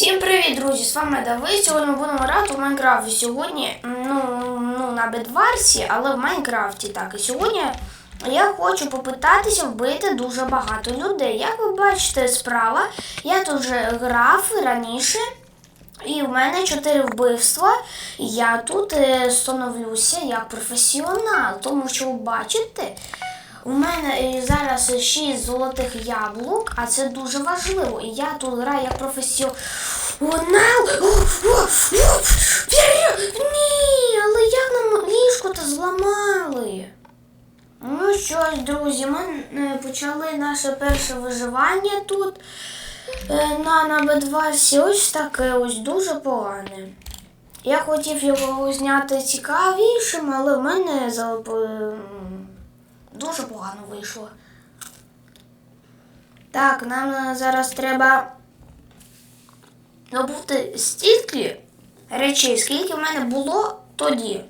Всім привіт, друзі! З вами Давид. Сьогодні ми будемо грати у Майнкрафт. І Сьогодні, ну, ну на Бедварсі, але в Майнкрафті так. І сьогодні я хочу попитатися вбити дуже багато людей. Як ви бачите, справа, я тут вже грав раніше. І в мене чотири вбивства. Я тут е, становлюся як професіонал, тому що ви бачите, у мене е, зараз 6 золотих яблук, а це дуже важливо. І я тут граю як професіонал. Ні, але як нам ліжко-то зламали? Ну що ж, друзі, ми е, почали наше перше виживання тут е, на, на Бедварсі. Ось таке ось дуже погане. Я хотів його зняти цікавішим, але в мене за- дуже погано вийшло. Так, нам е, зараз треба набути стільки речей, скільки в мене було тоді.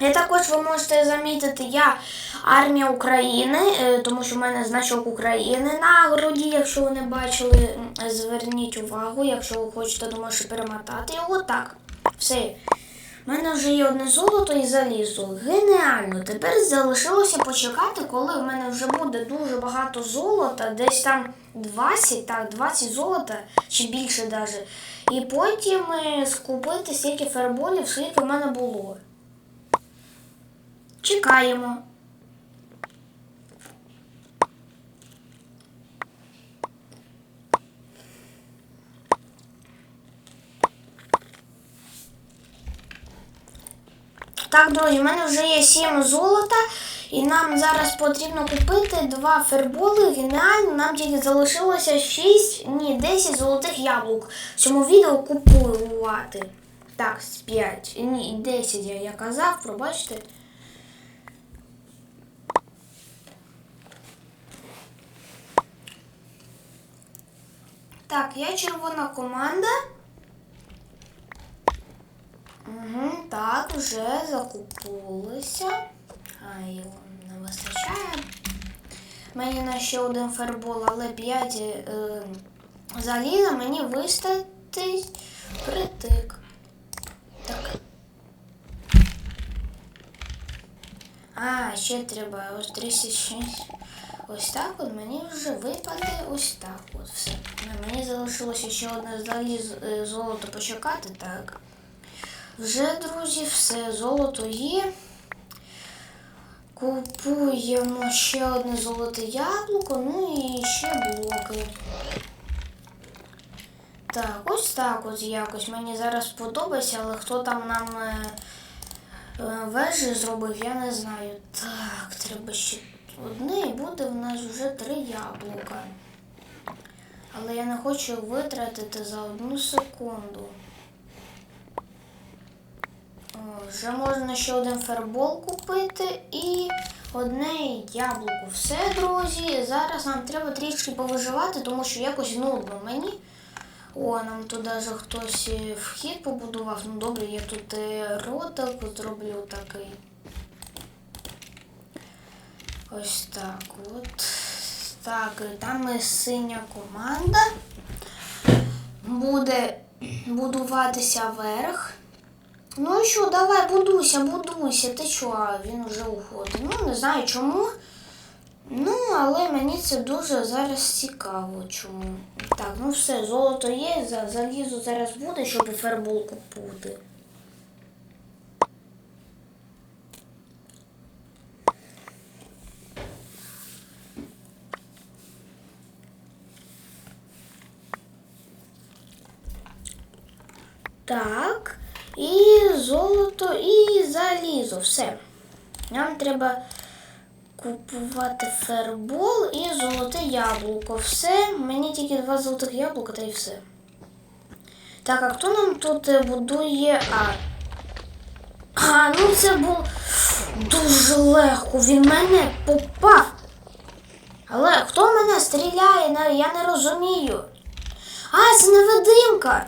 І також ви можете замітити, я армія України, е, тому що в мене значок України на груді, якщо ви не бачили, зверніть увагу, якщо ви хочете, то можете перемотати його. Так, все. У мене вже є одне золото і залізо. Геніально. Тепер залишилося почекати, коли в мене вже буде дуже багато золота, десь там 20, так, 20 золота чи більше навіть. І потім е, скупити стільки ферболів, скільки в мене було. Чекаємо. Так, друзі, в мене вже є 7 золота, і нам зараз потрібно купити два ферболи. Геніально, нам тільки залишилося 6, ні, 10 золотих яблук. В цьому відео купувати. Так, 5. Ні, 10 я, я казав, пробачте. Так, я червона команда. Угу, так, вже закупилися. Ай, не вистачає. Мені на ще один фербол, але 5 е, заліза мені вистачить притик. Так. А, ще треба ось 36. Ось так от мені вже випаде ось так от все. Ну, Мені залишилося ще одне заліз е, золото почекати, так. Вже, друзі, все, золото є. Купуємо ще одне золоте яблуко, ну і ще блоки. Так, ось так от якось. Мені зараз подобається, але хто там нам е, е, вежі зробив, я не знаю. Так, треба ще одне і буде в нас вже три яблука. Але я не хочу витратити за одну секунду. Вже можна ще один фербол купити і одне яблуко. Все, друзі. Зараз нам треба трішки повиживати, тому що якось нудно мені. О, нам тут даже хтось вхід побудував. Ну добре, я тут е, ротик зроблю такий. Ось так от. Так, там і синя команда. Буде будуватися вверх. Ну і що, давай, будуйся, будуйся. Ти що, він вже уходить. Ну, не знаю чому. Ну, але мені це дуже зараз цікаво, чому. Так, ну все, золото є, залізо зараз буде, щоб фербол купити. Так. І золото, і залізо. Все. Нам треба купувати фербол і золоте яблуко. Все. Мені тільки два золотих яблука та й все. Так, а хто нам тут е, будує А? А, ну це було дуже легко. Він мене попав. Але хто мене стріляє? Я не розумію. А, це невидимка.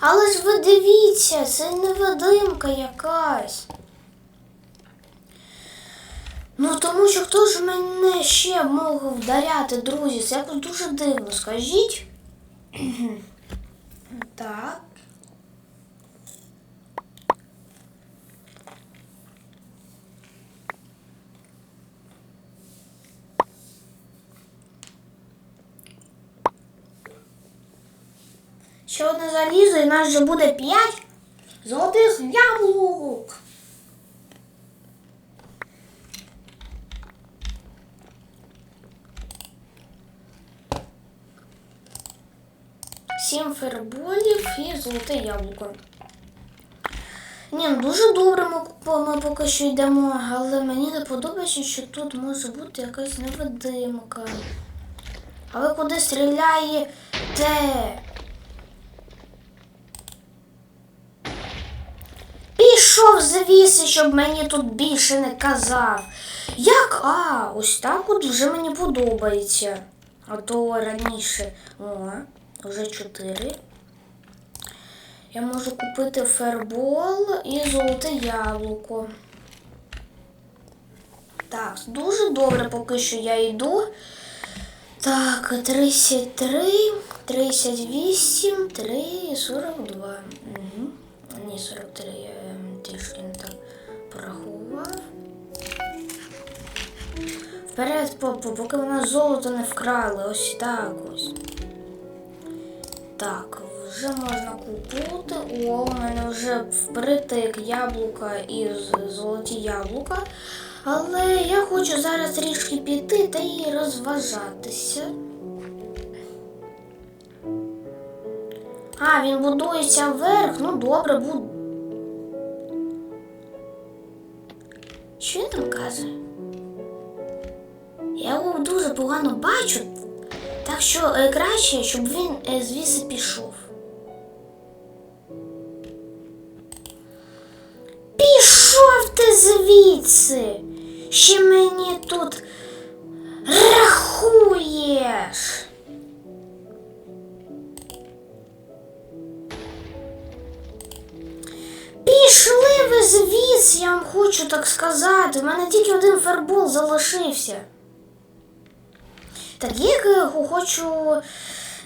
Але ж ви дивіться, це невидимка якась. Ну тому що хто ж мене ще мог вдаряти, друзі? Це якось дуже дивно, скажіть. так. Ще одне залізо і нас вже буде п'ять золотих яблук. Сім ферболів і золоте яблуко. Ні, ну дуже добре ми, ми поки що йдемо, але мені не подобається, що тут може бути якась невидимка. А ви куди стріляєте? Пішов звідси, щоб мені тут більше не казав. Як? А, ось так от вже мені подобається. А то раніше. О, вже чотири. Я можу купити фербол і золоте яблуко. Так, дуже добре, поки що я йду. Так, 33, 38, 3, 42. Угу. Ні, 43, трішки не так порахував. Вперед, попу, поки вона золото не вкрали. Ось так ось. Так, вже можна купити. О, у мене вже впритик яблука і золоті яблука. Але я хочу зараз трішки піти та і розважатися. А, він будується вверх. Ну добре, буду. Що він там каже? Я його дуже погано бачу, так що е, краще, щоб він е, звідси пішов. Пішов ти звідси. Ще мені тут рахуєш. Пішли ви звідси, я вам хочу так сказати. У мене тільки один фербол залишився. Так я його хочу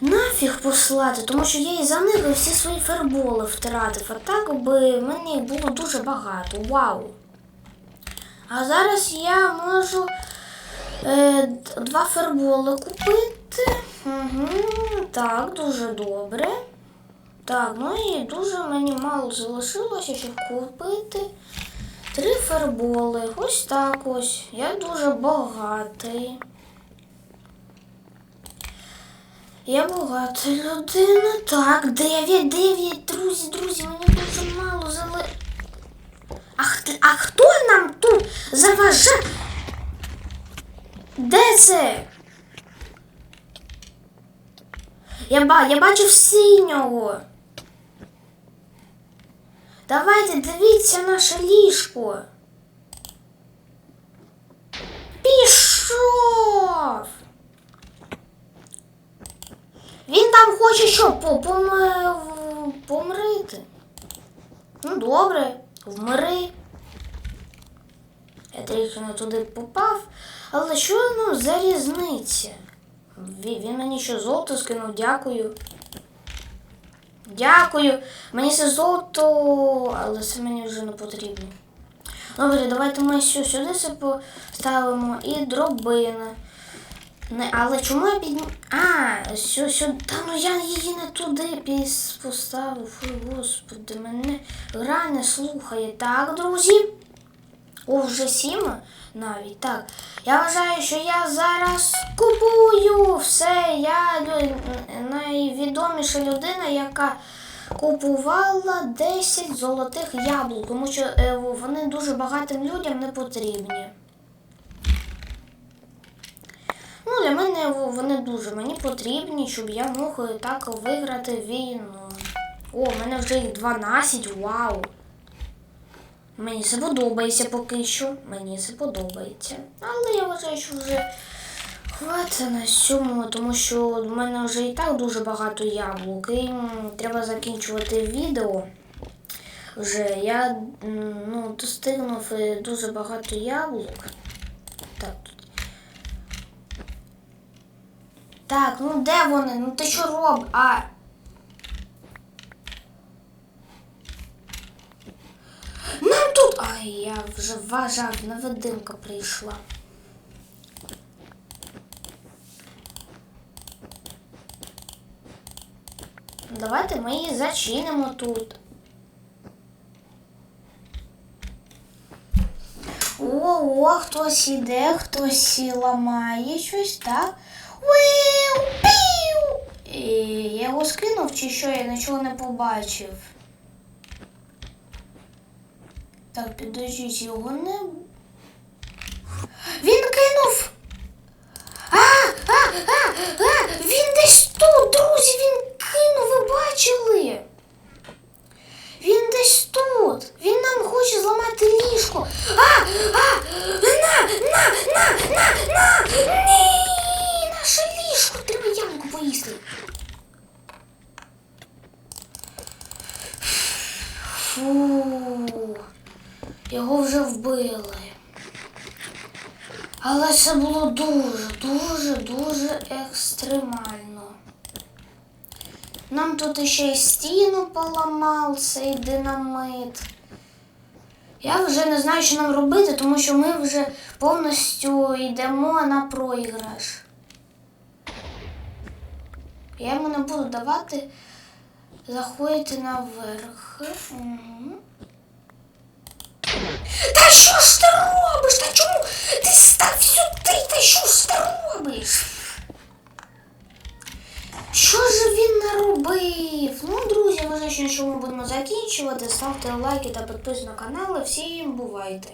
нафіг послати, тому що я і за них всі свої ферболи втратив. А так би їх було дуже багато. Вау! А зараз я можу е, два ферболи купити. Угу, так, дуже добре. Так, ну і дуже мені мало залишилося, щоб купити. Три ферболи. Ось так ось. Я дуже багатий. Я багата людина. Так, дев'ять, дев'ять, друзі, друзі, мені дуже мало зали. А, хт- а хто нам тут заважає? Де це? Я, ба, я бачу синього. Давайте дивіться наше ліжко. Пішов. Він там хоче що, по- поме- помрити. Ну, добре, вмри. Я трішки не туди попав, але що ну за різниця? Він мені що золото скинув, дякую. Дякую. Мені це золото, але це мені вже не потрібно. Добре, давайте ми сю- сюди це поставимо і дробина. Не, але чому я підні... А, сю, сюди. Та ну я її не туди поставив. Господи, мене гра не слухає. Так, друзі. О, вже сім навіть. Так. Я вважаю, що я зараз купую все. Я найвідоміша людина, яка купувала 10 золотих яблук, тому що е, вони дуже багатим людям не потрібні. Ну, для мене вони дуже мені потрібні, щоб я мог е, так виграти війну. О, в мене вже їх 12, вау! Мені це подобається поки що. Мені це подобається. Але я вважаю, що вже хватить на цьому, тому що в мене вже і так дуже багато яблук. І треба закінчувати відео. Вже я ну, достигнув е, дуже багато яблук. Так. Так, ну де вони? Ну ти що роб? А. Ай, я вже вважав, невидимка прийшла. Давайте ми її зачинимо тут. О, о, хтось іде, хтось ламає щось, так? Уиу, піу! І я його скинув чи що, я нічого не побачив. Так, підождіть, його не. Він кинув! А, а, а, а, він десь тут, друзі, він кинув, ви бачили? Він десь тут. Він нам хоче зламати ліжко. А, а, на, на, на, на, на. Ні, наше ліжко. Треба ямку поїсти. Фу. Його вже. Але це було дуже, дуже, дуже екстремально. Нам тут ще й стіну поламав цей динамит. Я вже не знаю, що нам робити, тому що ми вже повністю йдемо на проіграш. Я йому не буду давати заходити наверх. Угу. Що ж ти робиш? Та чому ти став сюди? Та що ж ти робиш? Що ж він наробив? Ну, друзі, вважаю, що ми будемо закінчувати. Ставте лайки та підписуйтесь на канал. Всім бувайте!